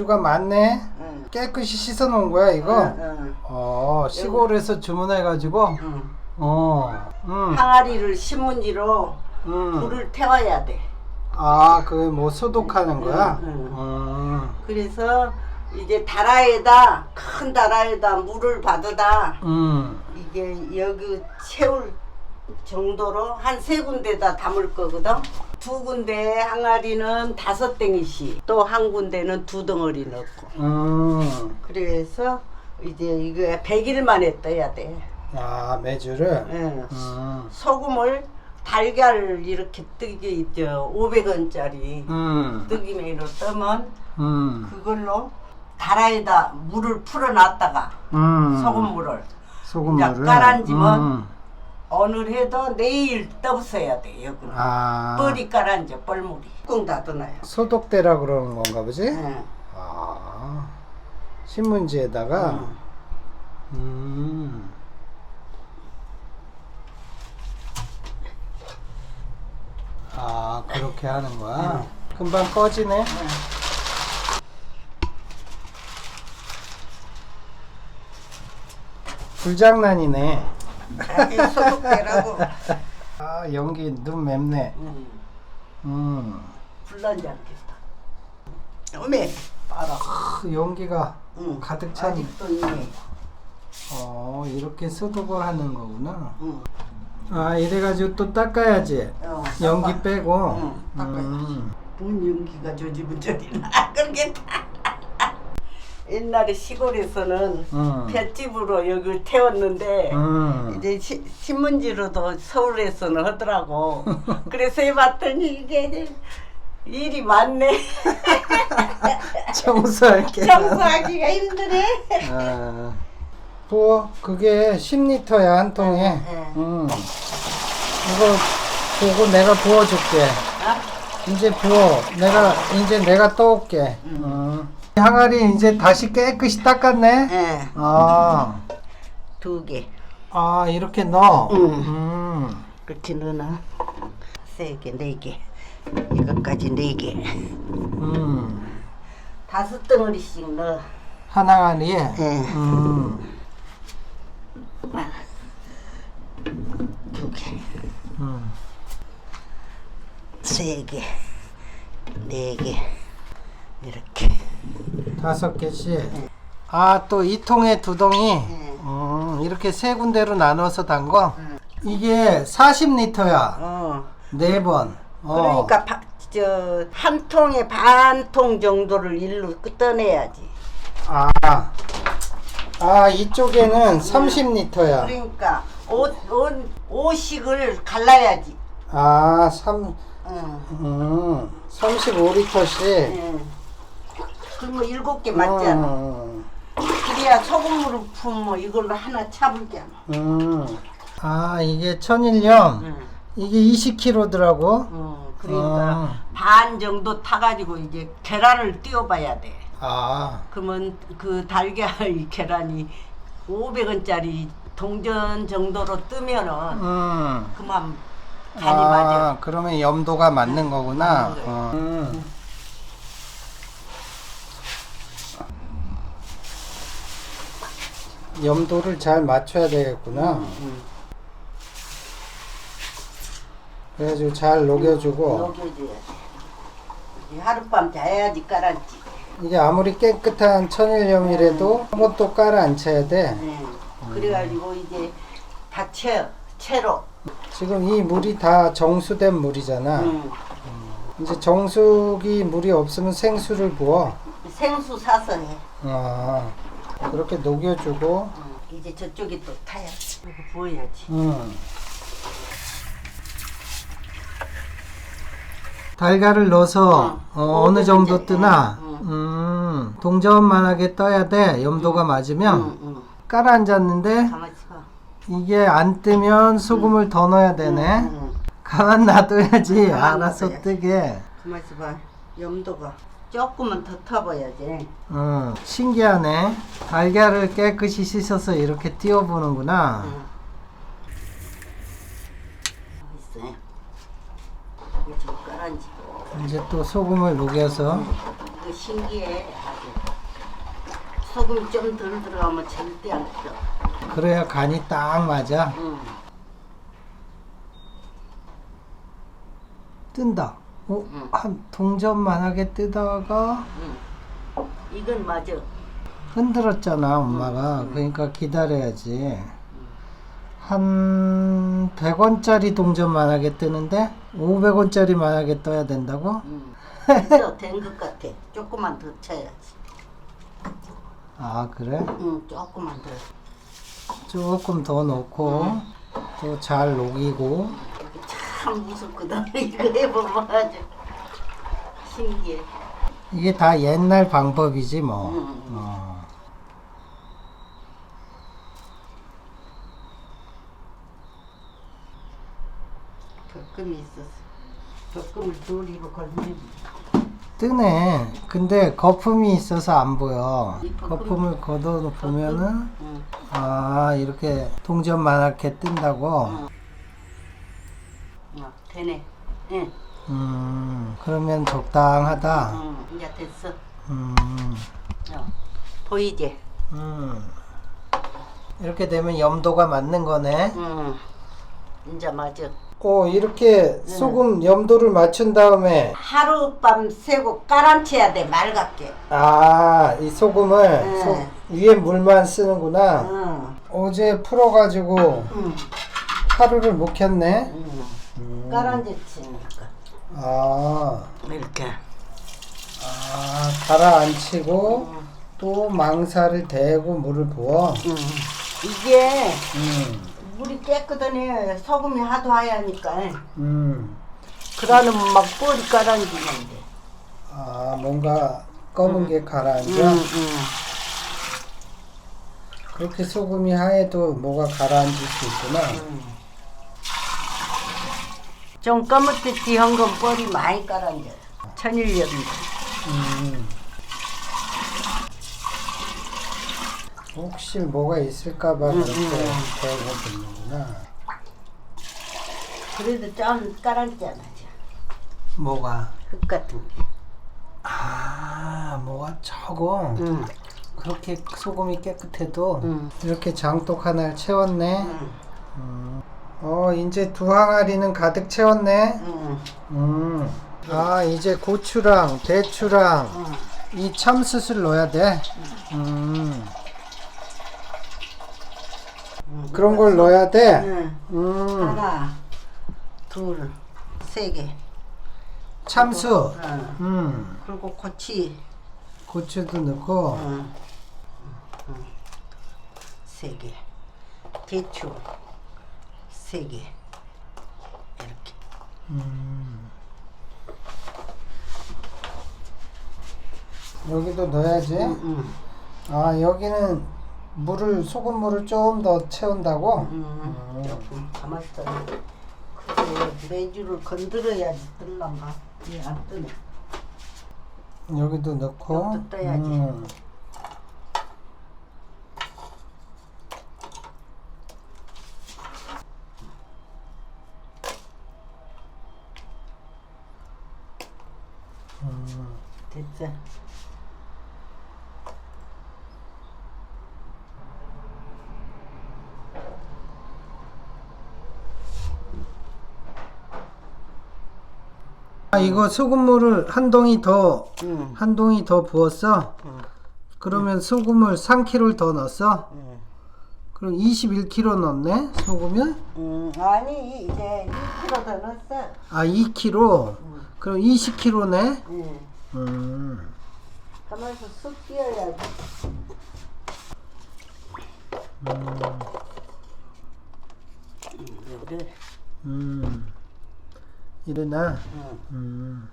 음, 메주가 많네. 응. 깨끗이 씻어 놓은 거야, 이거? 응, 어, 시골에서 주문해 가지고, 응. 어, 음, 항아리를 신문지로 음. 불을 태워야 돼. 아, 그뭐 소독하는 거야? 응, 응. 음, 그래서 이제 다라에다 큰 다라에다 물을 받아다 음, 이게 여기 채울 정도로 한 세 군데다 담을 거거든. 두 군데 항아리는 다섯 덩이씩, 또 한 군데는 두 덩어리 넣고. 음. 그래서 이제 이거 100일 만에 떠야 돼. 아, 메주를? 예. 음, 소금을 달걀 이렇게 뜨기 있죠. 500원짜리 음, 뜨기매로 뜨면 음, 그걸로 다라에다 물을 풀어놨다가 음. 소금물을 소금물을? 이제 깔아앉으면 음. 오늘 해도 내일 떠부숴야 돼 여기는 아, 뻘이 깔아앉아 뻘물이 꽁 닫아놔요 소독대라 그러는 건가 보지? 예. 아, 신문지에다가, 응. 음. 아, 그렇게 하는 거야? 금방 꺼지네? 불장난이네. 아니, 소독대라고 아, 연기 눈 맵네. 음, 음. 불난지 않겠다 어메 봐라 크, 연기가 응. 가득 찬. 아직도 있네 어, 이렇게 소독을 하는 거구나. 응. 아, 이래가지고 또 닦아야지. 어, 연기 닦아. 빼고. 응, 닦아야지. 음. 뭔 연기가 저 집은 저리 나 그러겠다 옛날에 시골에서는 음. 볏집으로 여기 태웠는데 음. 이제 시- 신문지로도 서울에서는 하더라고. 그래서 해봤더니 이게 일이 많네. 청소할게. 청소하기가 힘드네. 아, 부어. 그게 10리터야, 한 통에. 네. 음. 이거 보고 내가 부어줄게. 아, 이제 부어. 내가, 이제 내가 떠올게. 음. 항아리 이제 다시 깨끗이 닦았네? 예, 아. 두 개. 아, 이렇게 넣어? 응. 음. 그렇게 넣어놔. 세 개, 네 개. 이것까지 네 개. 음. 다섯 덩어리씩 넣어. 한 항아리에? 예, 음. 두 개, 음. 세 개, 네 개. 이렇게. 다섯 개씩. 아, 또 이 통에 두 동이? 예. 음, 이렇게 세 군데로 나눠서 담궈? 응. 이게 40리터야. 어. 네 번. 어. 그러니까 바, 저, 한 통에 반 통 정도를 일로 떠내야지. 아. 아, 이쪽에는 30리터야. 그러니까 옷, 옷, 옷식을 갈라야지. 아, 3, 응. 음, 35리터씩. 응. 그러면 일곱 개 맞잖아. 음, 그래야 소금물을 품뭐 이걸로 하나 차불잖아. 음. 아, 이게 천일염. 응. 이게 20kg더라고. 응. 그러니까 어. 반 정도 타가지고 이제 계란을 띄워봐야 돼. 아, 그러면 그 달걀 이 계란이 500원짜리 동전 정도로 뜨면은 음. 그만 간이 맞아. 그러면 염도가 맞는 거구나. 맞는 거예요. 어. 음. 염도를 잘 맞춰야 되겠구나. 응. 그래가지고 잘 녹여주고. 녹여줘야 돼. 이제 하룻밤 자야지 깔았지. 이게 아무리 깨끗한 천일염이라도 한 번 또 깔아 앉혀야 돼. 네. 그래가지고 이제 다 채, 채로. 지금 이 물이 다 정수된 물이잖아. 응. 이제 정수기 물이 없으면 생수를 부어. 생수 사서 해. 아, 그렇게 녹여주고. 응. 이제 저쪽에 또 타야지. 이거 부어야지. 음. 달걀을 넣어서 응. 어, 어느 정도 뜨나? 응. 음, 동전만하게 떠야 돼. 염도가 맞으면. 응, 응. 깔아 앉았는데 가만히. 이게 안 뜨면 소금을 더 넣어야 되네. 응. 가만 놔둬야지. 가만 알아서 놔둬야지. 뜨게. 가만히 있어봐. 염도가 조금만 더 타봐야지. 음, 신기하네. 달걀을 깨끗이 씻어서 이렇게 띄워보는구나. 응. 있어. 이거 좀 깔아지. 이제 또 소금을 녹여서 그 이거 신기해 아주. 소금 좀 덜 들어가면 절대 안 끓어. 그래야 간이 딱 맞아. 응. 뜬다. 어, 응. 한 동전만하게 뜨다가 응. 이건 맞아. 흔들었잖아, 엄마가. 그러니까 기다려야지. 한 100원짜리 동전만하게 뜨는데 500원짜리만하게 떠야 된다고? 응. 된것 같아. 조금만 더 쳐야지. 아, 그래? 응, 조금만 더. 조금 더 넣고 또잘 녹이고 참 무섭거든. 이거 해보면 아주 신기해. 이게 다 옛날 방법이지 뭐. 응. 어. 덕금이 있었어. 덕금을 조리로 걸면 뜨네. 근데 거품이 있어서 안 보여. 이 거품- 거품을 걷어 보면은 응. 아 이렇게 동전 만하게 뜬다고. 어, 되네. 응. 음 그러면 적당하다. 응. 이제 됐어. 음, 어. 보이지? 음. 이렇게 되면 염도가 맞는 거네. 응. 이제 맞아. 어 이렇게 소금 염도를 맞춘 다음에 하룻밤 새고 깔아앉혀야 돼 맑게. 아 이 소금을 네. 소- 위에 물만 쓰는구나. 응. 어제 풀어가지고 응. 하루를 묵혔네. 응. 음. 깔아앉히니까 아, 이렇게. 아 가라앉히고 응. 또 망사를 대고 물을 부어. 응. 이게 음, 물이 깨끗하네. 소금이 하도 하얘니까. 음. 그러는 막 뻘이 깔아앉히는데. 아 뭔가 검은 게 가라앉아. 응, 응. 그렇게 소금이 하얘도 뭐가 가라앉을 수 있구나. 좀 까맣듯이 한건 뻘이 많이 깔아앉아. 천일염인데. 음. 혹시 뭐가 있을까봐 음, 그렇게 음. 대고 듣는구나. 그래도 좀 깔아앉잖아. 뭐가? 흙 같은 게. 아, 뭐가 적어. 응. 그렇게 소금이 깨끗해도 응. 이렇게 장독 하나를 채웠네. 응. 음. 어, 이제 두 항아리는 가득 채웠네. 응. 음. 아, 이제 고추랑 대추랑 응. 이 참숯을 넣어야 돼. 음. 응. 그런 걸 넣어야 돼. 응. 음. 하나, 둘, 세 개. 참숯. 응. 음. 그리고 고치. 고추도 넣고. 응. 응. 세 개. 대추. 세 개. 이렇게. 음. 여기도 넣어야지. 응. 아, 여기는 물을 소금물을 좀 더 채운다고. 응. 조금 가만히 있어. 그래, 매주를 건드려야지 뜰란가. 얘안 뜨네. 여기도 넣고. 여기도 떠야지. 음. 음. 됐어. 아, 이거 소금물을 한 동이 더, 응. 한 동이 더 부었어? 응. 그러면 소금을 3kg를 더 넣었어? 응. 그럼 21kg 넣네? 소금을? 음, 아니 이제 1kg 더 넣었어. 아, 2kg? 응. 그럼 20kg네? 응. 음. 가만있어 쑥 뛰어야지. 음. 음. 일어나. 음.